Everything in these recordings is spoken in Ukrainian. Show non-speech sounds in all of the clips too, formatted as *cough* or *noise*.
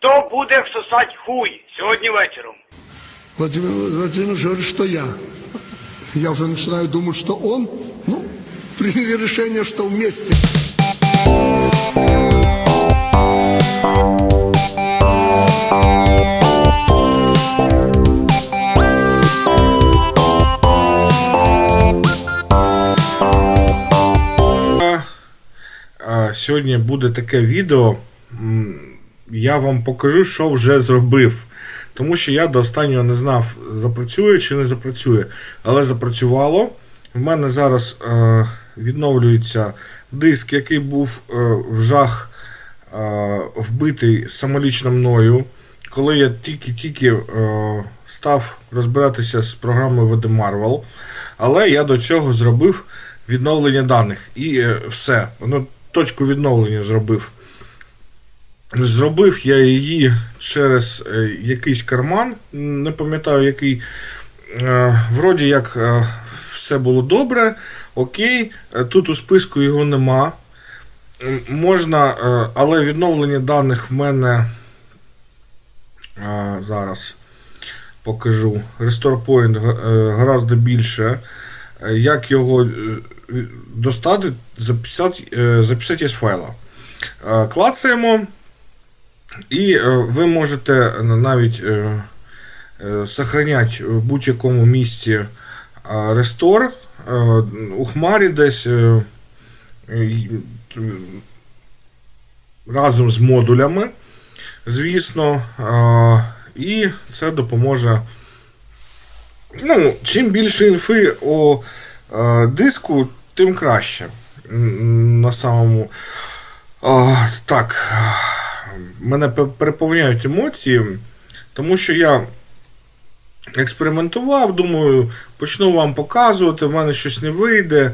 Хто буде всосать хуй сьогодні вечором? Владимир Владимирович говорит, что я. Я уже начинаю думать, что он. Ну, приняли решение, что вместе. А, Сьогодні буде таке відео. Я вам покажу, що вже зробив. Тому що я до останнього не знав, запрацює чи не запрацює. Але запрацювало. В мене зараз е, відновлюється диск, який був е, в жах е, вбитий самолічно мною. Коли я тільки-тільки е, став розбиратися з програмою VD Marvel, але я до цього зробив відновлення даних. І е, все. Ну, точку відновлення зробив. Зробив я її через е, якийсь карман, не пам'ятаю який. Е, Вроді як е, все було добре, окей. Тут у списку його нема. Можна, але відновлення даних в мене зараз покажу. Restore Point гораздо більше. Як його достати, записати, записати з файла. Клацаємо. І е, ви можете навіть е, е, сохраняти в будь-якому місці е, рестор е, у хмарі десь е, е, разом з модулями, звісно, е, і це допоможе. Ну, чим більше інфи о е, диску, тим краще. На самому. Так, мене переповняють емоції, тому що я експериментував, думаю, почну вам показувати, в мене щось не вийде.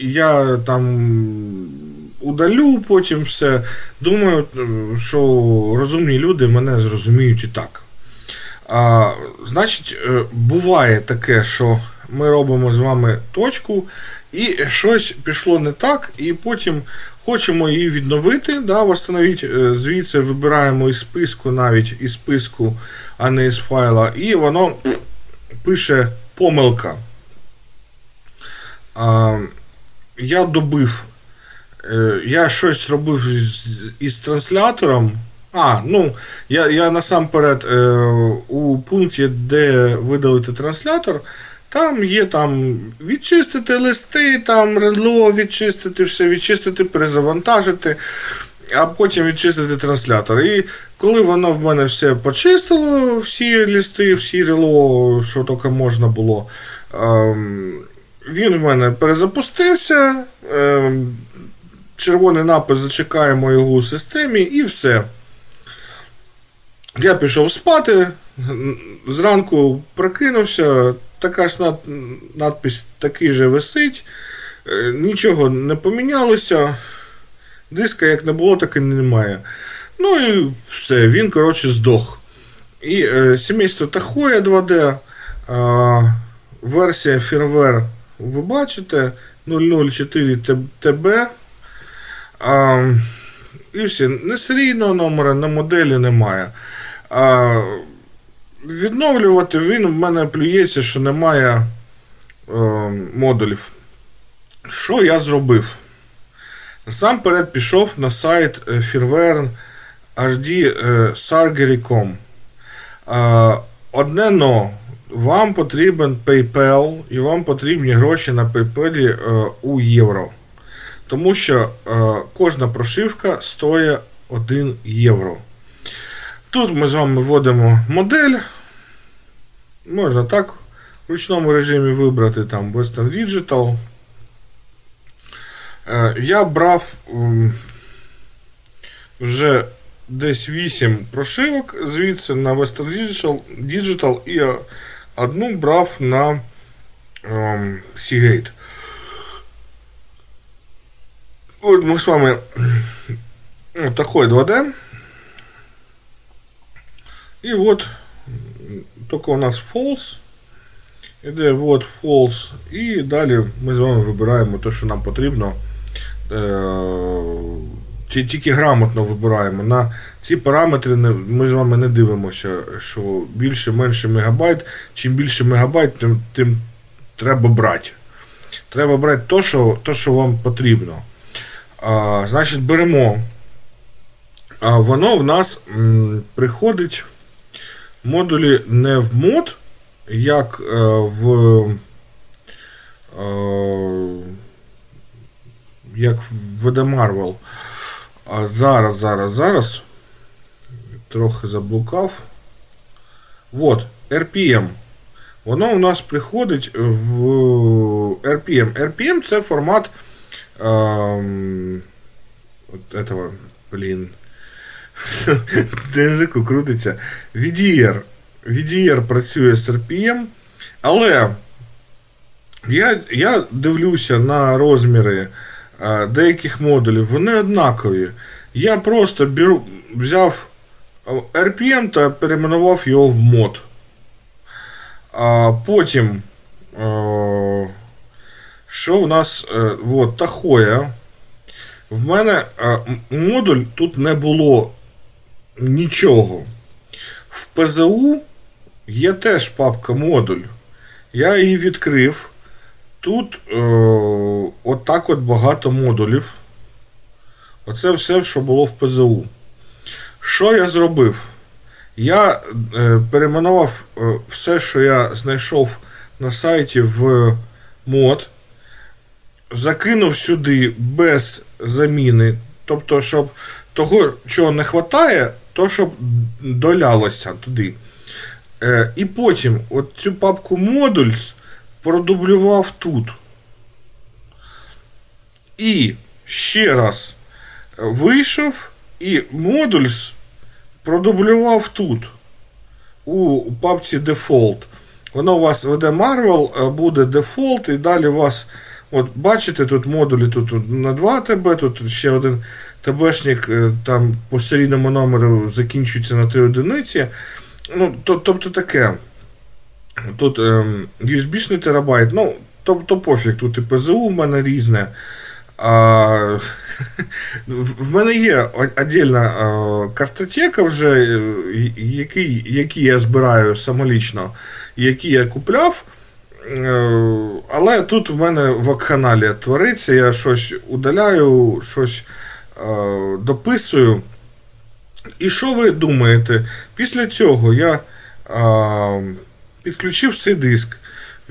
Я там удалю потім все. Думаю, е, що розумні люди мене зрозуміють і так. А, значить, е, буває таке, що ми робимо з вами точку, і щось пішло не так, і потім хочемо її відновити, да, восстановити, е, звідси вибираємо із списку, навіть із списку, а не із файла, і воно пише помилка. А, я добив. Е, Я щось робив із, із транслятором. А, ну, я, я насамперед е, у пункті, де видалити транслятор, там є там відчистити листи, там редло відчистити, все відчистити, перезавантажити, а потім відчистити транслятор. І коли воно в мене все почистило, всі листи, всі рело, що тільки можна було, ем, він в мене перезапустився. ем, червоний напис зачекаємо його у системі і все. Я пішов спати, зранку прокинувся, така ж над, надпись такий же висить, е, нічого не помінялося. Диска як не було, так і немає. Ну і все, він, коротше, здох. І е, сімейство Тахоя 2D, е, версія firmware ви бачите 004 TB. А, і все. Не серійного номера, на моделі немає. А, відновлювати він в мене плюється, що немає е, модулів. Що я зробив? Насамперед пішов на сайт е, firmware HD е. Е, Одне но. Вам потрібен PayPal і вам потрібні гроші на PayPal у євро. Тому що кожна прошивка стоїть 1 євро. Тут ми з вами вводимо модель. Можна так в ручному режимі вибрати там Western Digital. Е, я брав м, вже десь 8 прошивок звідси на Western Digital, Digital і е, одну брав на ем, Seagate. От ми з вами ну, такой 2D. І от тільки у нас false. Іде вот false. І далі ми з вами вибираємо те, що нам потрібно. Е, Тільки грамотно вибираємо. На ці параметри ми з вами не дивимося, що більше менше мегабайт. Чим більше мегабайт, тим, тим треба брати. Треба брати то, що, то, що вам потрібно. А, значить, беремо. А воно в нас м, приходить модулі не в мод, як е, в. Е, як в VD Marvel. А зараз, зараз, зараз. Трохи заблукав. Вот, RPM. Воно у нас приходить в RPM. RPM це формат ем, от этого, блін. На язику крутиться. VDR. VDR працює з RPM, але я, я дивлюся на розміри е, деяких модулів, вони однакові. Я просто беру, взяв е, RPM та перейменував його в мод. А потім, е, що в нас от, Тахоя. В мене модуль тут не було нічого. В ПЗУ є теж папка модуль. Я її відкрив. Тут е, отак от багато модулів. Оце все, що було в ПЗУ. Що я зробив? Я е, перейменував е, все, що я знайшов на сайті в мод, закинув сюди без заміни. Тобто, щоб того, чого не вистачає, то щоб долялося туди. Е, і потім от цю папку Modules продублював тут. І ще раз вийшов і Modules продублював тут. У папці Default. Воно у вас веде Marvel, е, буде Default, і далі у вас. От бачите, тут модулі тут, тут на 2 ТБ, тут ще один ТБшник е, там по серійному номеру закінчується на 3 одиниці. Ну, то, тобто таке. Тут ем, USB-шний терабайт, ну, то, пофіг, тут і ПЗУ в мене різне. А, *laughs* в мене є отдельна е, картотека вже, е, який, які я збираю самолічно, які я купляв. Е, Але тут в мене вакханалія твориться, я щось удаляю, щось е, дописую. І що ви думаєте? Після цього я а, підключив цей диск.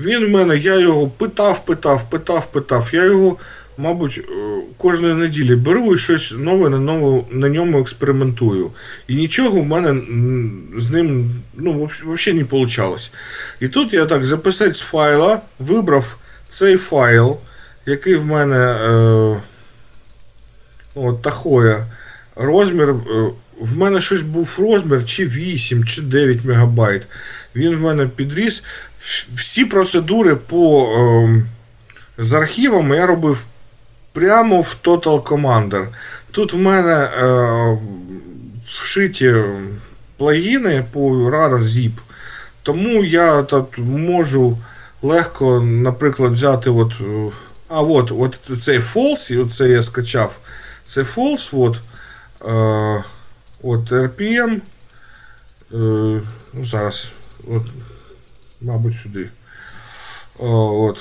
Він в мене, я його питав, питав, питав, питав. Я його, мабуть, е, кожної неділі беру і щось нове на, нове, на ньому експериментую. І нічого в мене з ним ну, взагалі не вийшло. І тут я так записати з файла, вибрав цей файл, який в мене. Е, От, Тахоя. Розмір. е, В мене щось був розмір чи 8, чи 9 мегабайт. Він в мене підріс. Всі процедури по, е, з архівами я робив прямо в Total Commander. Тут в мене е, вшиті плагіни по RAR-zip. Тому я тут можу легко, наприклад, взяти от, е, а от, от цей false, і оце я скачав. Це false, от, е, от RPM. Е, ну, зараз, от, мабуть, сюди. О, от.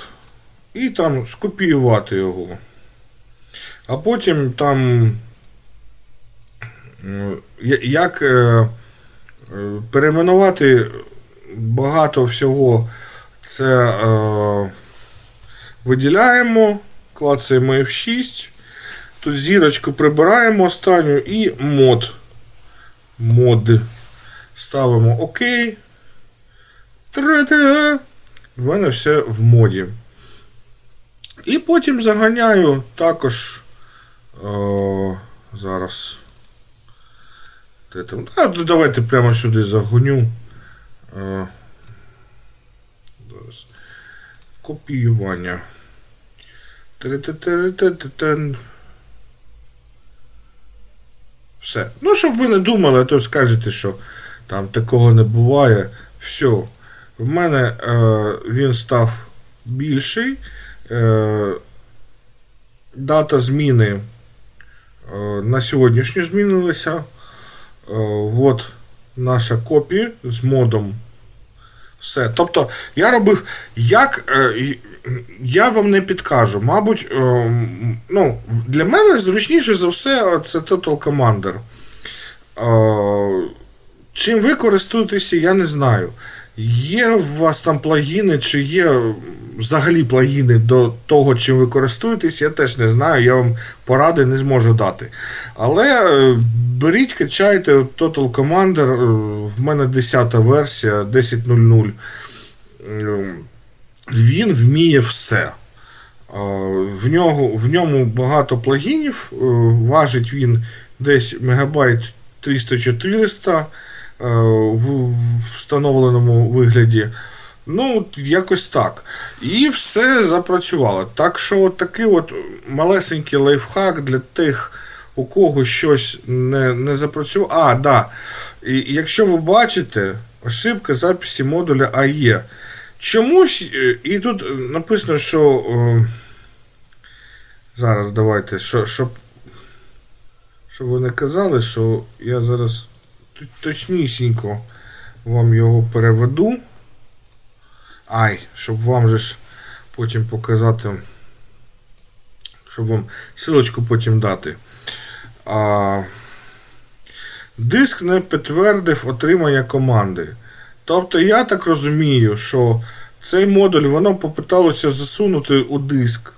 І там скопіювати його. А потім там е, як е, е, перейменувати багато всього. Це е, виділяємо, клацаємо F6. Тут зірочку прибираємо останню і мод. Мод. Ставимо ОК. Тра-та. В мене все в моді. І потім заганяю також. Е, зараз. Де там? А, ну, давайте прямо сюди загоню. Е, зараз. Копіювання. Все. Ну, щоб ви не думали, а то скажете, що там такого не буває. Все. В мене е, він став більший. Е, дата зміни е, на сьогоднішню змінилася. от наша копія з модом. Все. Тобто, я робив, як. е, я вам не підкажу. Мабуть, е, ну, для мене зручніше за все це Total Commander. Е, Чим ви користуєтеся, я не знаю. Є у вас там плагіни, чи є взагалі плагіни до того, чим ви користуєтесь, я теж не знаю, я вам поради не зможу дати. Але е, беріть, качайте Total Commander, е, в мене 10 версія 10.00. Він вміє все. Е, В, нього, в ньому багато плагінів, е, важить він десь мегабайт 300-400 е, в встановленому вигляді. Ну, якось так. І все запрацювало. Так що, от такий от малесенький лайфхак для тих, у кого щось не, не запрацювало. А, да. Якщо ви бачите, ошибка записі модуля АЕ. Чомусь, е, і тут написано, що. е, Зараз давайте, що, щоб, щоб ви не казали, що я зараз точнісінько вам його переведу. Ай, щоб вам же ж потім показати, щоб вам силочку потім дати. А, диск не підтвердив отримання команди. Тобто я так розумію, що цей модуль воно попиталося засунути у диск.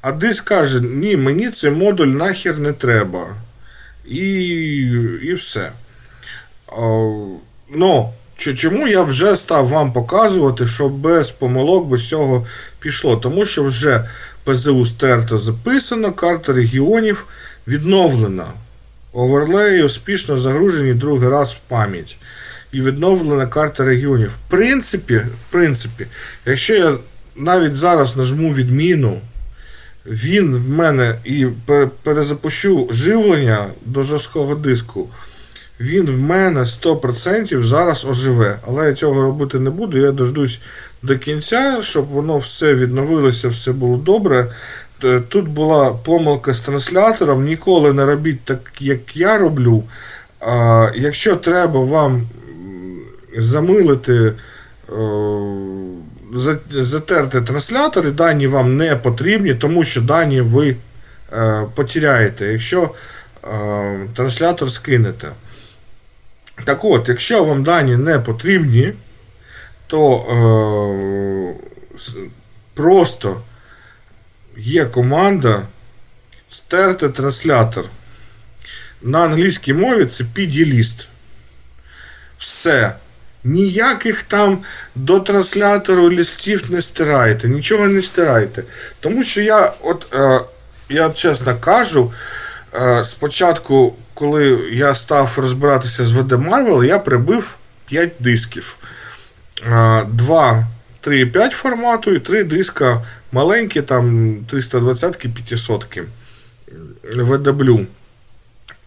А диск каже, ні, мені цей модуль нахер не треба. І, і все. Ну, чому я вже став вам показувати, що без помилок без цього пішло? Тому що вже ПЗУ стерто записано, карта регіонів відновлена. Оверлеї успішно загружені другий раз в пам'ять. І відновлена карта регіонів. В принципі, в принципі, якщо я навіть зараз нажму відміну, він в мене і перезапущу живлення до жорсткого диску. Він в мене 100% зараз оживе. Але я цього робити не буду. Я дождусь до кінця, щоб воно все відновилося, все було добре. Тут була помилка з транслятором. Ніколи не робіть так, як я роблю. А, якщо треба вам замилити, е, за- затерти транслятори, дані вам не потрібні, тому що дані ви е, потеряєте, якщо е, транслятор скинете. Так от, якщо вам дані не потрібні, то просто є команда стерти транслятор. На англійській мові це PD-ліст. Все. Ніяких там до транслятору листів не стирайте, нічого не стирайте. Тому що я, от, е, я чесно кажу, е, спочатку, коли я став розбиратися з VD Marvel, я прибив 5 дисків. Е, Два 3,5 формату і три диска маленькі, там 320-ки, 500-ки VW.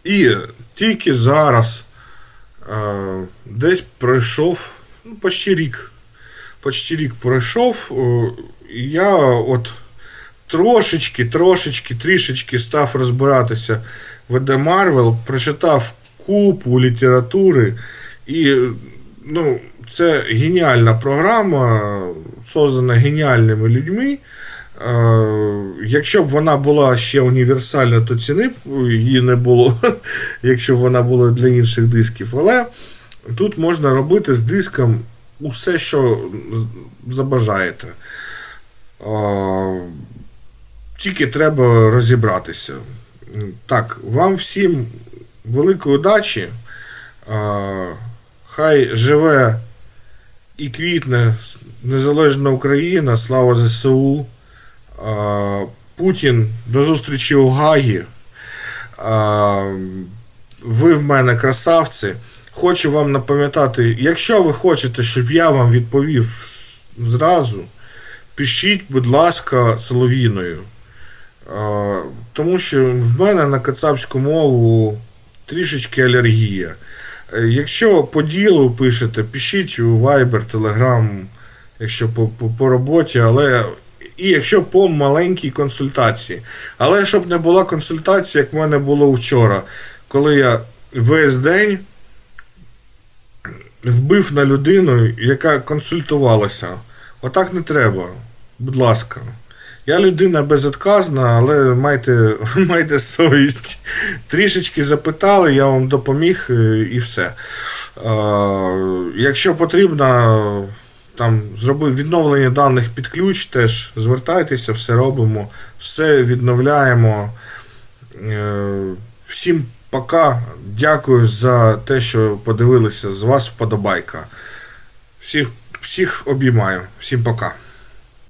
І тільки зараз десь пройшов ну, почти рік. Почти рік пройшов. і я от трошечки, трошечки, трішечки став розбиратися в ED Marvel, прочитав купу літератури, і ну, це геніальна програма, создана геніальними людьми. Е, Якщо б вона була ще універсальна, то ціни б її не було, *laughs* якщо б вона була для інших дисків. Але тут можна робити з диском усе, що забажаєте. Е, Тільки треба розібратися. Так, вам всім великої удачі. Е, Хай живе і квітне незалежна Україна, слава ЗСУ. Путін, до зустрічі у Гагі. Ви в мене красавці. Хочу вам напам'ятати, якщо ви хочете, щоб я вам відповів зразу, пишіть, будь ласка, солов'їною. Е, Тому що в мене на кацапську мову трішечки алергія. Е, Якщо по ділу пишете, пишіть у Viber, Telegram, якщо по, по, по роботі, але і якщо по маленькій консультації. Але щоб не була консультація, як в мене було вчора, коли я весь день вбив на людину, яка консультувалася. Отак не треба. Будь ласка. Я людина безотказна, але майте, *laughs* майте совість. Трішечки запитали, я вам допоміг е, і все. Якщо потрібно, там зробив відновлення даних під ключ, теж звертайтеся, все робимо, все відновляємо. Е, Всім пока. Дякую за те, що подивилися. З вас вподобайка. Всіх, всіх обіймаю. Всім пока.